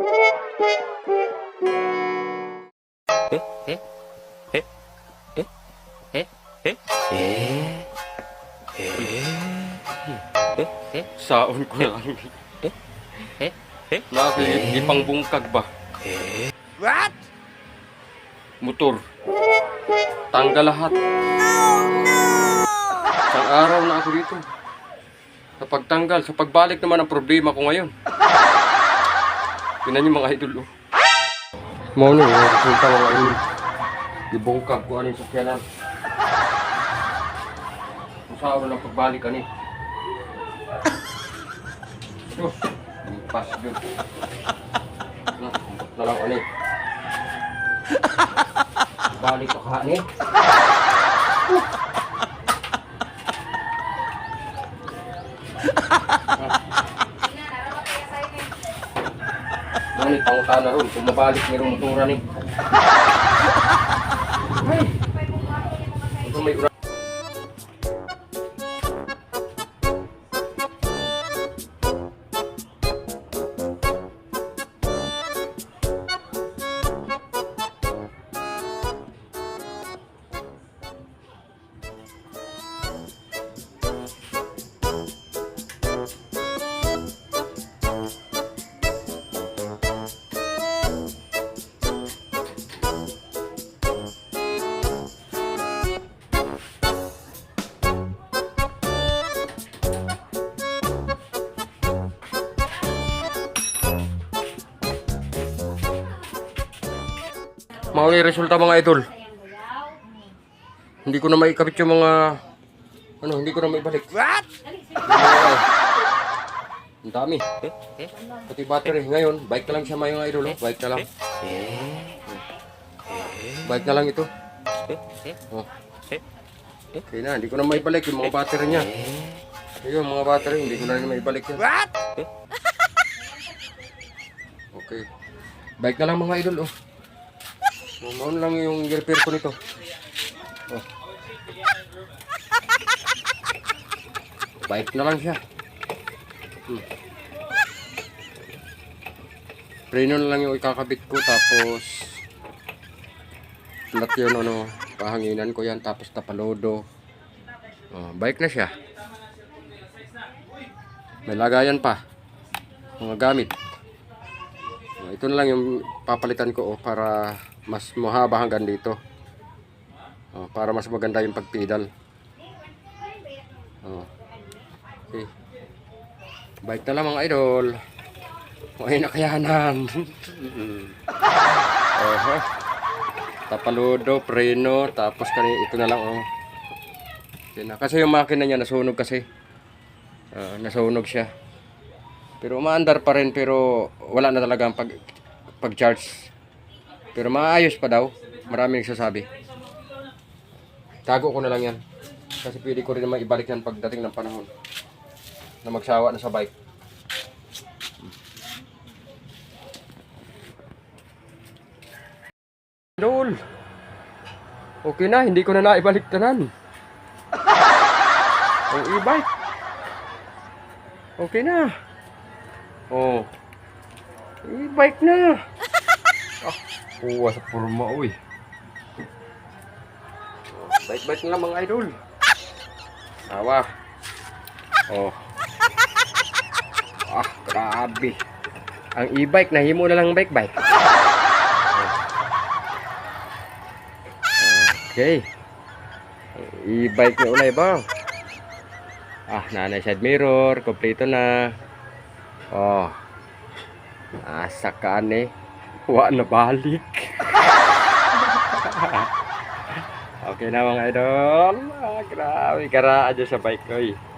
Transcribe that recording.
Eh, eh, eh, eh, eh, eh, eh, eh, eh, Saon ko lang. eh, eh, eh, Nakakit, ipang bungkag ba? What? Motor. Tanggal lahat. Isang araw na ako dito. Sa pagtanggal, sa pagbalik naman ang problema ko ngayon. Tingnan niyo mga idol. Oh. Mao ni, resulta ng idol. Gibungkag ko aning sakyanan. Usaw na pagbalik ani. Sus, pas jud. Na, talaw ani. Balik ka ani. Ngunit pangutana ron, kumabalik ni Rumtura ni. Ay! Mga resulta mga idol. Hindi ko na maikabit yung mga ano, hindi ko na maibalik. What? Ang dami. Pati battery ngayon, bike na lang siya mga idol, oh. bike na lang. Bike na lang ito. Oh. Okay na, hindi ko na maibalik yung mga battery niya. Ayun, mga battery, hindi ko na rin maibalik yan. What? Okay. Bike na lang mga idol, oh. Maun lang yung repair ko nito. Oh. Bike na lang siya. Hmm. Preno na lang yung ikakabit ko tapos lahat yun ano, pahanginan ko yan tapos tapalodo. Oh, bike na siya. May lagayan pa. Mga gamit. Oh, ito na lang yung papalitan ko oh, para mas mahaba hanggang dito. Oh, para mas maganda yung pagpidal. Oh. Okay. Bike na lang mga idol. Okay na kayanan. Oho. Tapaludo, preno, tapos kani ito na lang oh. Na. Kasi yung makina niya nasunog kasi. Ah, nasunog siya. Pero umaandar pa rin pero wala na talaga ang pag pag-charge. Pero maayos pa daw. Maraming nagsasabi. Tago ko na lang yan. Kasi pwede ko rin naman ibalik yan pagdating ng panahon. Na magsawa na sa bike. Dol. Okay na, hindi ko na naibalik tanan. Ang e-bike. Okay na. Oh. E-bike na. Ah, kuha sa forma, uy. Oh, Bike-bike na mga idol. Awa. Oh. Ah, grabe. Ang e-bike, nahimo na lang bike-bike. Okay. Ang E-bike na ulay ba? Ah, nanay side mirror, kompleto na. Oh. Asa ka ni? Wa na balik. okay na mga idol. Ah, grabe kara aja sa bike ko eh.